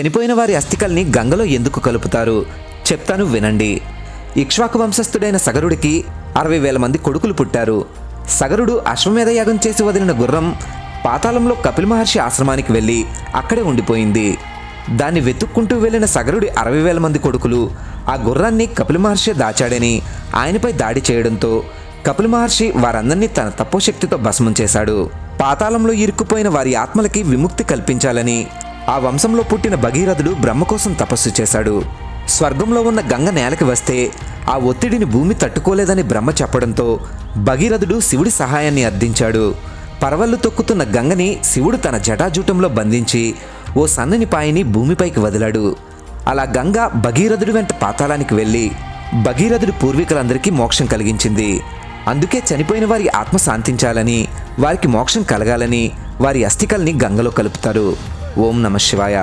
చనిపోయిన వారి అస్థికల్ని గంగలో ఎందుకు కలుపుతారు? చెప్తాను వినండి. ఇక్ష్వాకు వంశస్థుడైన సగరుడికి అరవై వేల మంది కొడుకులు పుట్టారు. సగరుడు అశ్వమేధ యాగం చేసి వదిలిన గుర్రం పాతాళంలో కపిల మహర్షి ఆశ్రమానికి వెళ్ళి అక్కడే ఉండిపోయింది. దాన్ని వెతుక్కుంటూ వెళ్ళిన సగరుడి అరవై వేల మంది కొడుకులు ఆ గుర్రాన్ని కపిల మహర్షి దాచాడని ఆయనపై దాడి చేయడంతో కపిల మహర్షి వారందరినీ తన తపోశక్తితో భస్మం చేశాడు. పాతాళంలో ఇరుక్కుపోయిన వారి ఆత్మలకి విముక్తి కల్పించాలని ఆ వంశంలో పుట్టిన భగీరథుడు బ్రహ్మ కోసం తపస్సు చేశాడు. స్వర్గంలో ఉన్న గంగ నేలకి వస్తే ఆ ఒత్తిడిని భూమి తట్టుకోలేదని బ్రహ్మ చెప్పడంతో భగీరథుడు శివుడి సహాయాన్ని అర్థించాడు. పర్వళ్ళు తొక్కుతున్న గంగని శివుడు తన జటాజూటంలో బంధించి ఓ సన్నని పాయిని భూమిపైకి వదిలాడు. అలా గంగ భగీరథుడి వెంట పాతాళానికి వెళ్ళి భగీరథుడి పూర్వీకులందరికీ మోక్షం కలిగించింది. అందుకే చనిపోయిన వారి ఆత్మ శాంతించాలని వారికి మోక్షం కలగాలని వారి అస్థికల్ని గంగలో కలుపుతారు. ఓం నమ శివాయ.